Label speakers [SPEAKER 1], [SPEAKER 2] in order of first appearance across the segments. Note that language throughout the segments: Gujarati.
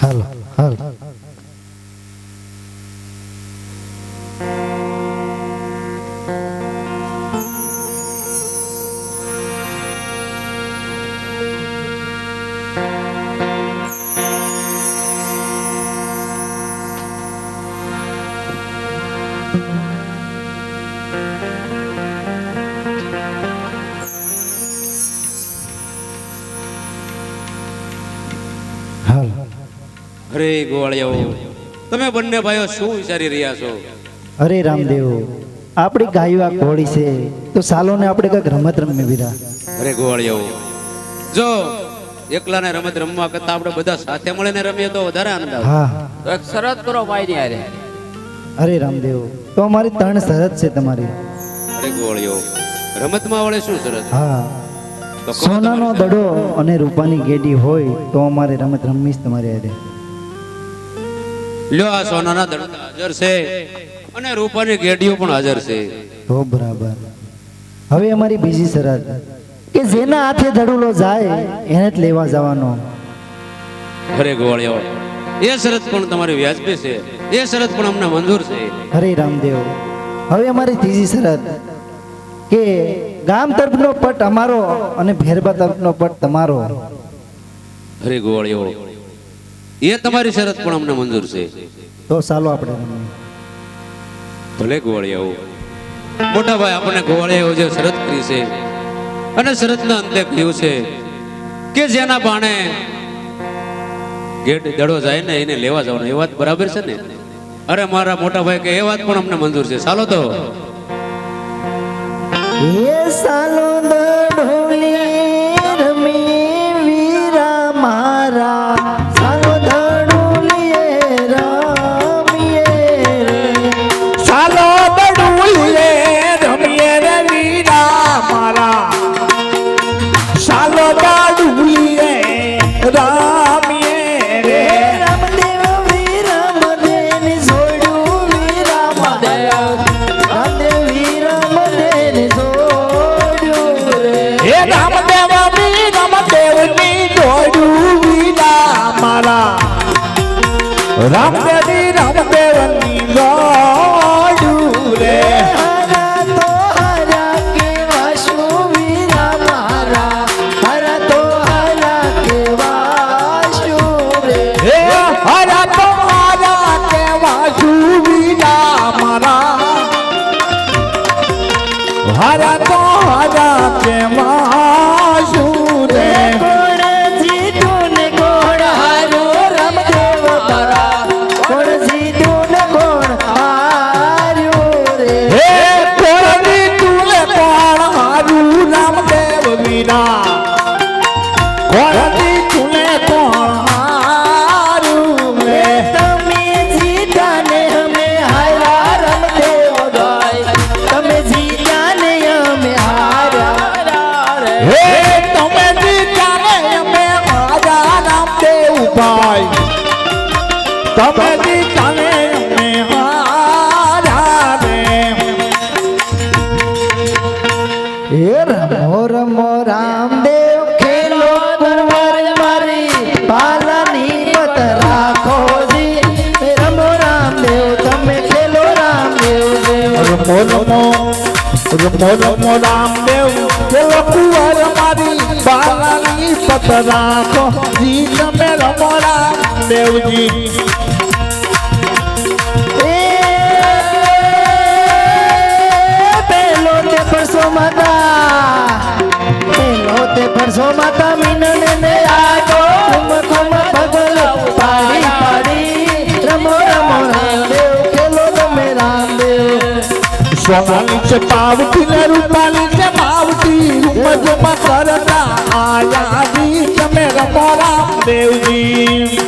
[SPEAKER 1] હાલ હાલ
[SPEAKER 2] ગોવાળિયાઓ તમે બંને ભાઈઓ શું વિચારી રહ્યા છો?
[SPEAKER 1] અરે રામદેવ આપણી ગાયો આ ઘોડી છે તો સાલોને આપણે કંઈક રમત રમી વિરા.
[SPEAKER 2] અરે ગોવાળિયાઓ જો એકલાને રમત રમવા કરતા આપણે બધા સાથે મળીને રમીએ તો વધારે આનંદ આવે.
[SPEAKER 1] હા.
[SPEAKER 3] તો એક શરત કરો ભાઈ ની અરે
[SPEAKER 1] અરે રામદેવ તો અમારી ત્રણ શરત છે તમારી.
[SPEAKER 2] અરે ગોવાળિયાઓ રમતમાં વળે શું શરત?
[SPEAKER 1] હા.
[SPEAKER 2] તો
[SPEAKER 1] સોનાનો દડો અને રૂપાની ગેડી હોય તો અમારે રમત રમીશ તમારી હારે.
[SPEAKER 2] લ્યો આ સોનાના દડકા હાજર છે. અને રૂપાની ગેડીઓ પણ હાજર છે.
[SPEAKER 1] તો બરાબર. હવે અમારી બીજી શરત કે જેના હાથે ધડુલો જાય એને જ લેવા જવાનો.
[SPEAKER 2] અરે ગોળ્યો એ શરત પણ તમારી વ્યાજબી છે. એ શરત પણ અમને મંજૂર છે.
[SPEAKER 1] હરે રામદેવ હવે અમારી ત્રીજી શરત કે ગામ તરફનો પટ અમારો અને ભેરબા તરફનો પટ તમારો.
[SPEAKER 2] અરે ગોવાળિયાઓ એ તમારી શરત પણ અમને મંજૂર છે.
[SPEAKER 1] તો ચાલો આપણે
[SPEAKER 2] ભલે ગોવાળિયાઓ. મોટા ભાઈ આપણને ગોવાળિયાઓ જે શરત કરી છે અને શરતના અંતે કહ્યું છે કે જેના બાણે ગેટ દડો જાય ને એને લેવા જવાનો એ વાત બરાબર છે ને? અરે મારા મોટા ભાઈ કે એ વાત પણ અમને મંજૂર છે. ચાલો તો.
[SPEAKER 1] એ સાલો દડોલી રામદેવી
[SPEAKER 4] ભાઈ. તમે જીતાને અમે હારા રે
[SPEAKER 1] હે રમો રમો રામદેવ ખેલો કુંવર મારી. પાલની મત રાખો જી. રમો રામદેવ તમે ખેલો રામદેવ
[SPEAKER 4] રમો રમો રમો રમો રામદેવ. ખેલો કુંવર મારી. પત રાખો જી તમે રમો
[SPEAKER 1] તે પરસો માતા માતા મીનને ને રમો રમો રામદેવ, ખેલો તમે રામદેવ.
[SPEAKER 4] સોનાની છે પાવતી ને રૂપાની છે પાવતી રૂમજમાં કરતા આયા જી તમે રમો રામદેવજી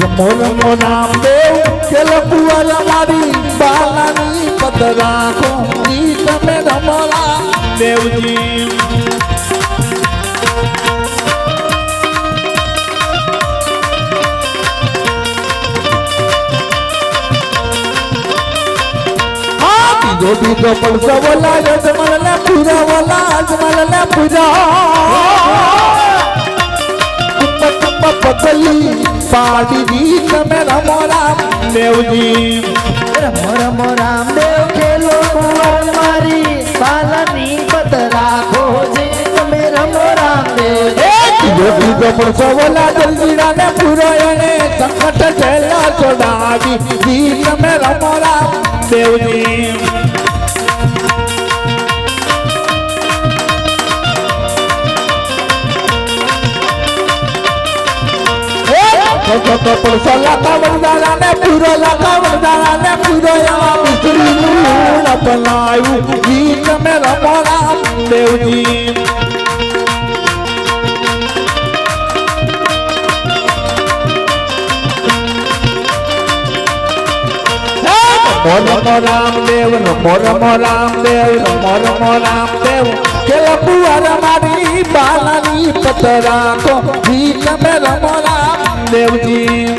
[SPEAKER 4] રમો રમો રામદેવ પેલો કુંવર મારી, બાલાની પત રાખો જી તમે રમો રામદેવજી બીજો બીજો પડતો બોલા જમલ ને પૂરા બોલા જમલ ને પૂરા પતલી પાડી તમે રમો રામ દેવજી.
[SPEAKER 1] રમો રમો રામદેવ ખેલો કુંવર મારી. પાલની પત રાખો જે તમે રમો રામદેવ
[SPEAKER 4] બીજો બીજો પણ સવલા દલજીરા ને પૂરો એને સંકટ છેલ્લા છોડાવી લાકા વરદારા ને પૂરો, લાકા વરદારા ને પૂરો એવા મિસ્ત્રીનું અપનાવ્યું જી તમે રમો રામ દેવજી. નમો રામદેવ રામદેવ રામદેવ. રમો રામદેવજી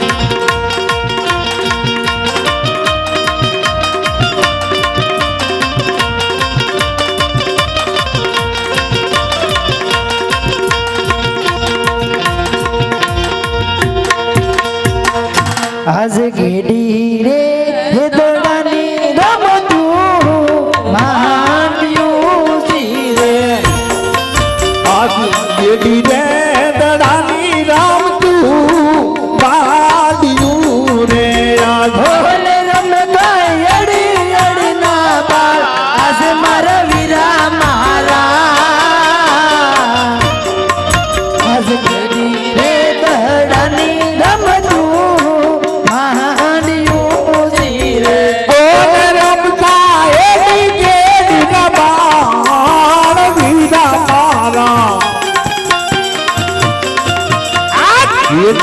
[SPEAKER 1] આજ ઘેડી રે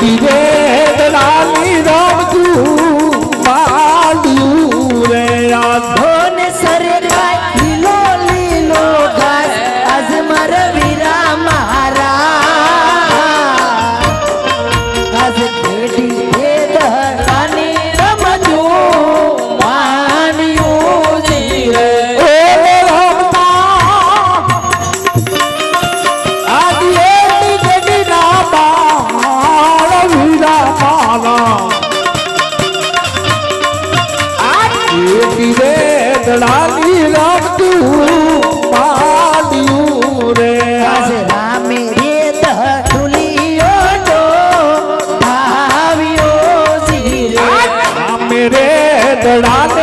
[SPEAKER 1] contigo. દડાની
[SPEAKER 4] રામ તું બાડિયું રે. આજ રામે રે
[SPEAKER 1] દહડુલિયો તો ભાવ્યો જી રે
[SPEAKER 4] કેડિયો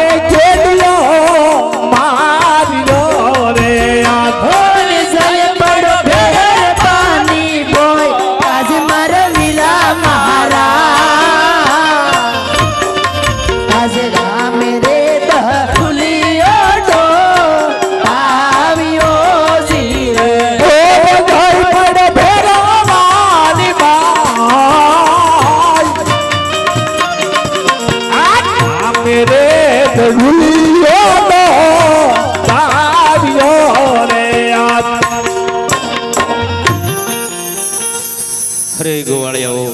[SPEAKER 2] અરે ગોવાળિયાઓ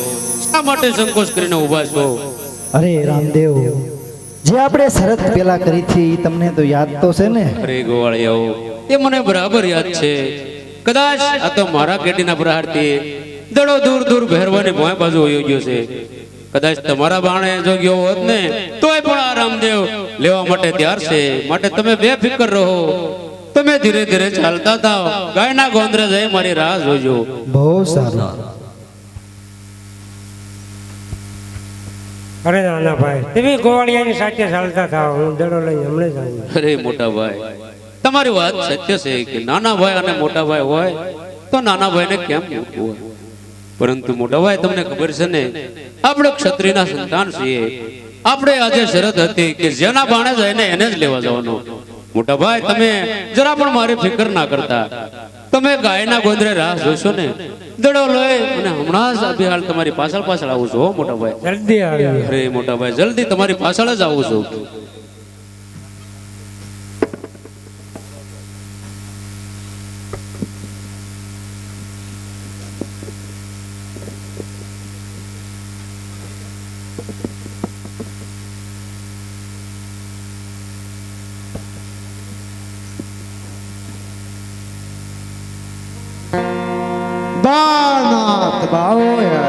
[SPEAKER 2] શા માટે સંકોચ કરીને ઊભા છો?
[SPEAKER 1] અરે રામદેવ જે આપણે શરત પેલા કરી હતી તમને તો યાદ તો છે ને?
[SPEAKER 2] અરે ગોવાળિયાઓ એ મને બરાબર યાદ છે. કદાચ આ તો મારા કેટીના પ્રહારથી દડો દૂર દૂર ભેરવાની ભોય બાજુ વયો ગયો છે. કદાચ તમારા બાણે જો ગયો હોત ને તોય પણ આ રામદેવ લેવા માટે તૈયાર છે. માટે તમે બેફિકર રહો. તમે ધીરે ધીરે ચાલતા થાઓ. ગાયના ગોંદરે જઈ મારી રાહ જોજો.
[SPEAKER 1] બહુ સારું.
[SPEAKER 5] અરે નાના ભાઈ તમે ગોવાળિયાની સાથે ચાલતા થાવ હું દડો લઈને હમણે જ
[SPEAKER 2] અરે મોટા ભાઈ તમારી વાત સત્ય છે કે નાના ભાઈ અને મોટા ભાઈ હોય તો નાના ભાઈને કેમ મૂકવું હોય? પરંતુ મોટા ભાઈ તમને ખબર છે ને, આપણે ક્ષત્રિયના સંતાન છીએ. આપણે આજે શરત હતી કે જેના બાણે જ એને એને જ લેવા જવાનો. મોટા ભાઈ તમે જરા પણ મારી ફિકર ના કરતા. તમે ગાયના ગોંદરે રાહ જોશો ને? દડો લઈ અને હમણાં જ અભિહાલ તમારી પાછળ પાછળ આવું છું હો મોટા ભાઈ
[SPEAKER 5] જલ્દી
[SPEAKER 2] અરે મોટા ભાઈ જલ્દી તમારી પાછળ જ આવું છું.
[SPEAKER 1] Bao?